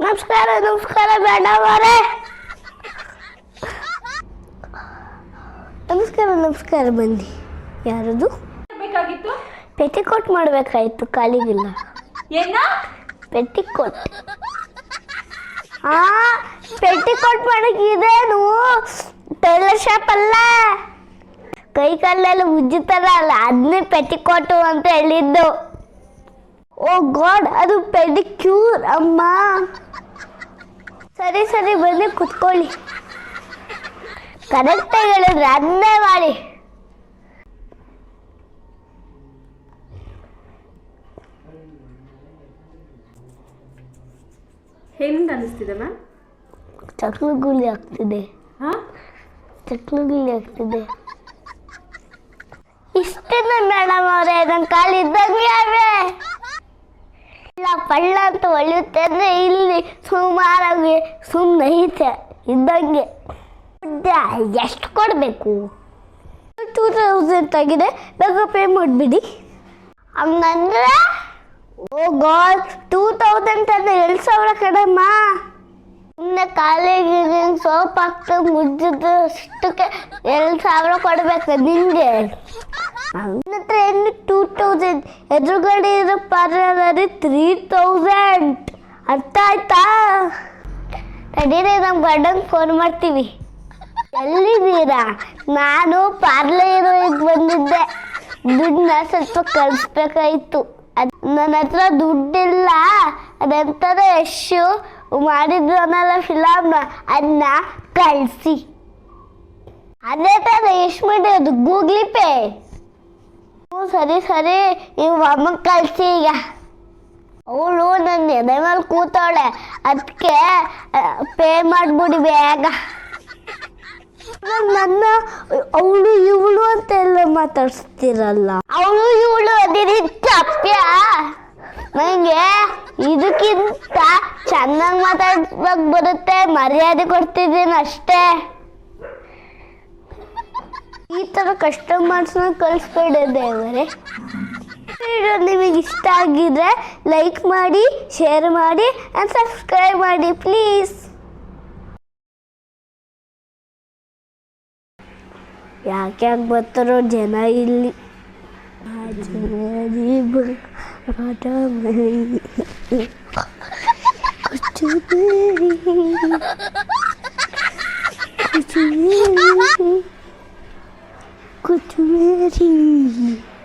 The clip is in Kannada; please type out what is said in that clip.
ನಮಸ್ಕಾರ ನಮಸ್ಕಾರ ಬೇಡ ಅವರೇ ನಮಸ್ಕಾರ ನಮಸ್ಕಾರ ಬಂದಿ ಯಾರದು? ಬೇಕಾಗಿತ್ತು? ಪೆಟಿಕೋಟ್ ಮಾಡಬೇಕಾಯ್ತು ಕಾಲಿಗಿಲ್ಲ. ಏನ? ಪೆಟಿಕೋಟ್ ಆ ಪೆಟಿಕೋಟ್ ಮಾಡಕ್ಕಿದೇನು ಟೈಲರ್ ಶಾಪ್ ಅಲ್ಲ. ಕೈ ಕಾಲೆಲ್ಲ ಅಲ್ಲ ಅದನ್ನೇ ಪೆಟಿಕೋಟು ಅಂತ ಹೇಳಿದ್ದು. ಓ ಗಾಡ್ ಅದು ಪೆಡಿಕ್ಯೂರ್ ಅಮ್ಮ. ಸರಿ ಸರಿ ಬಂದು ಕುತ್ಕೊಳ್ಳಿ. ಕರೆಕ್ಟಾಗಿ ಹೇಳಿದ್ರೆ ಅದನ್ನೇ ಮಾಡಿ. ಹೆಂಗೆ ಅನಿಸ್ತಿದೆ ಮ್ಯಾಮ್? ಚಕ್ಲುಗುಳಿ ಆಗ್ತಿದೆ. ಹಾ? ಚಕ್ಲುಗುಳಿ ಆಗ್ತಿದೆ. ಇಷ್ಟೇನ ಮೇಡಮ್ ಅವರೇ? ನನ್ನ ಕಾಲು ಪಳ್ಳ ಅಂತ ಅಂದ್ರೆ ಇಲ್ಲಿ ಸುಮಾರಾಗಿ ಸುಮ್ಮನೆ ಐತೆ, ಇದ್ದಂಗೆ. ಎಷ್ಟು ಕೊಡಬೇಕು? ಟೂ ತೌಸಂಡ್ ಆಗಿದೆ, ಬೇಗ ಪೇ ಮಾಡಿಬಿಡಿ. ಹಂಗಂದ್ರೆ, ಓ ಗಾಡ್ ಟೂ ತೌಸಂಡ್ ಅಂದ್ರೆ ಎರಡು ಸಾವಿರ ಕಡೆಮ್ಮ ಸುಮ್ಮನೆ ಕಾಲೇಜಿಗೆ ಸೋಪ್ ಹಾಕ್ತಾ ಮುಜ್ಜಿದ್ದು ಅಷ್ಟಕ್ಕೆ ಎರಡು ಸಾವಿರ ಕೊಡಬೇಕು ನಿಂಗೆ. ನನ್ನ ಹತ್ರ ಏನು ಟೂ ತೌಸಂಡ್ ಎದುರುಗಡೆ ಇರೋ ಪಾರ್ಲರ್ ತ್ರೀ ತೌಸಂಡ್ ಅರ್ಥ ಆಯ್ತಾ? ನಡೀರಿ ನಮ್ಮ ಗಂಡಂಗೆ ಫೋನ್ ಮಾಡ್ತೀವಿ. ಎಲ್ಲಿದ್ದೀರಾ? ನಾನು ಪಾರ್ಲರಿಗೆ ಬಂದಿದ್ದೆ. ದುಡ್ಡನ್ನ ಸ್ವಲ್ಪ ಕಳಿಸ್ಬೇಕಾಯ್ತು. ಅದ್ ನನ್ನ ಹತ್ರ ದುಡ್ಡಿಲ್ಲ. ಅದಂತರ ಯಶು ಮಾಡಿದ್ರು ಅನ್ನಲ್ಲ ಫಿಲಮ್ ಅದನ್ನ ಕಳಿಸಿ. ಅದೇ ಥರ ಎಷ್ಟು ಮಾಡಿರೋದು ಗೂಗ್ಲಿ ಪೇ ಸರಿ ಸರಿ. ನೀವು ಅಮ್ಮಗೆ ಕಳಿಸಿ ಈಗ. ಅವಳು ನನ್ನ ಎದೆ ಮೇಲೆ ಕೂತವಳೆ. ಅದಕ್ಕೆ ಪೇ ಮಾಡಿಬಿಡಿ ಬೇಗ. ನನ್ನ ಅವಳು ಇವಳು ಅಂತ ಎಲ್ಲ ಮಾತಾಡ್ಸ್ತಿರಲ್ಲ? ಅವಳು ಇವಳು ಅದಿರಿ ತಪ್ಪ್ಯ ನನಗೆ ಇದಕ್ಕಿಂತ ಚೆನ್ನಾಗಿ ಮಾತಾಡ್ಬೇಕು ಬರುತ್ತೆ. ಮರ್ಯಾದೆ ಕೊಡ್ತಿದ್ದೀನಿ ಅಷ್ಟೇ. ಥರ ಕಸ್ಟಮರ್ಸ್ನ ಕಳಿಸ್ಬೇಡ ದೇವರೇ ವಿಡಿಯೋ ನಿಮಗೆ ಇಷ್ಟ ಆಗಿದ್ರೆ ಲೈಕ್ ಮಾಡಿ ಶೇರ್ ಮಾಡಿ ಆ್ಯಂಡ್ ಸಬ್ಸ್ಕ್ರೈಬ್ ಮಾಡಿ ಪ್ಲೀಸ್ ಯಾಕೆ ಯಾಕೆ ಬರ್ತಾರೋ ಜನ ಇಲ್ಲಿ. ಕುಚುಬೇರಿ. ಕುಚುಬೇರಿ. ಕುಚುಬೇರಿ